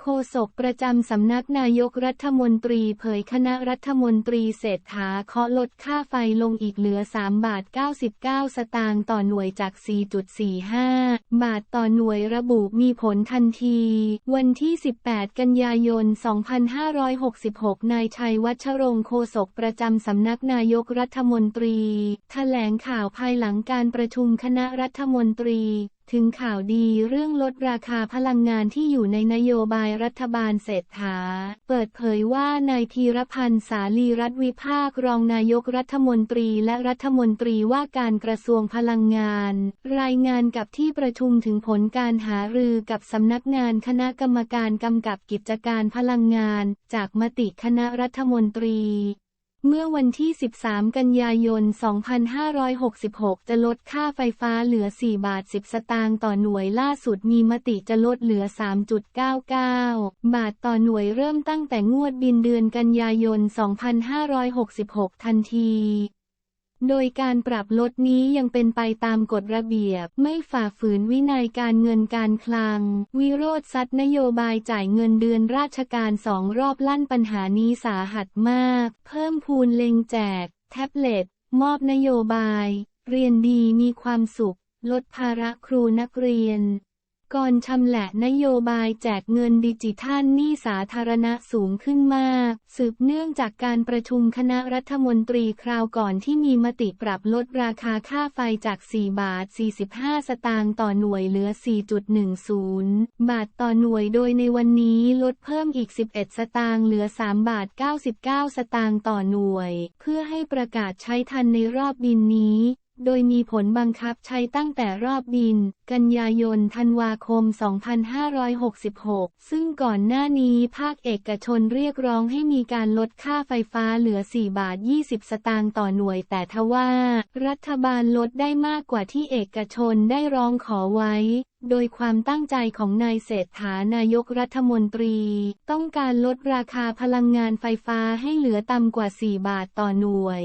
โฆษกประจำสำนักนายกรัฐมนตรีเผยคณะรัฐมนตรีเศรษฐาเคาะลดค่าไฟลงอีกเหลือ 3 บาท 99 สตางค์ต่อหน่วยจาก 4.45 บาทต่อหน่วยระบุมีผลทันที วันที่ 18 กันยายน 2566 นายชัยวัชรงค์โฆษกประจำสำนักนายกรัฐมนตรี แถลงข่าวภายหลังการประชุมคณะรัฐมนตรี ถึงข่าวดีเรื่องลดราคาพลังงานที่อยู่ในนโยบายรัฐบาลเศรษฐา เปิดเผยว่านายพีรพันธ์สาลีรัฐวิภาครองนายกรัฐมนตรีและรัฐมนตรีว่าการกระทรวงพลังงาน รายงานกับที่ประชุมถึงผลการหารือกับสำนักงานคณะกรรมการกำกับกิจการพลังงาน จากมติคณะรัฐมนตรี เมื่อวันที่ 13 กันยายน 2566 จะลดค่าไฟฟ้าเหลือ 4 บาท 10 สตางค์ต่อหน่วยล่าสุดมีมติจะลดเหลือ 3.99 บาทต่อหน่วยเริ่มตั้งแต่งวดบินเดือนกันยายน 2566 ทันที โดยการปรับลดนี้ยังเป็นไปตามกฎระเบียบ ไม่ฝ่าฝืนวินัยการเงินการคลัง วิโรธซัดนโยบายจ่ายเงินเดือนราชการสองรอบลั่นปัญหานี้สาหัสมาก เพิ่มพูนเล็งแจก แท็บเล็ต มอบนโยบาย เรียนดีมีความสุข ลดภาระครูนักเรียน ก่อนชำแหละนโยบายแจกเงินดิจิทัลหนี้สาธารณะสูงขึ้นมาก สืบเนื่องจากการประชุมคณะรัฐมนตรีคราวก่อนที่มีมติปรับลดราคาค่าไฟจาก 4 บาท 45 สตางค์ต่อหน่วยเหลือ 4.10 บาทต่อหน่วยโดยในวันนี้ลดเพิ่มอีก 11 สตางค์เหลือ 3 บาท 99 สตางค์ต่อหน่วย เพื่อให้ประกาศใช้ทันในรอบบินนี้ โดยมีผลบังคับใช้ตั้งแต่รอบบิน กันยายนธันวาคม 2566 ซึ่งก่อนหน้านี้ภาคเอกชนเรียกร้องให้มีการลดค่าไฟฟ้าเหลือ 4 บาท 20 สตางค์ต่อหน่วย แต่ทว่า รัฐบาลลดได้มากกว่าที่เอกชนได้ร้องขอไว้โดยความตั้งใจของนายเศรษฐานายกรัฐมนตรี ต้องการลดราคาพลังงานไฟฟ้าให้เหลือต่ำกว่า 4 บาทต่อหน่วย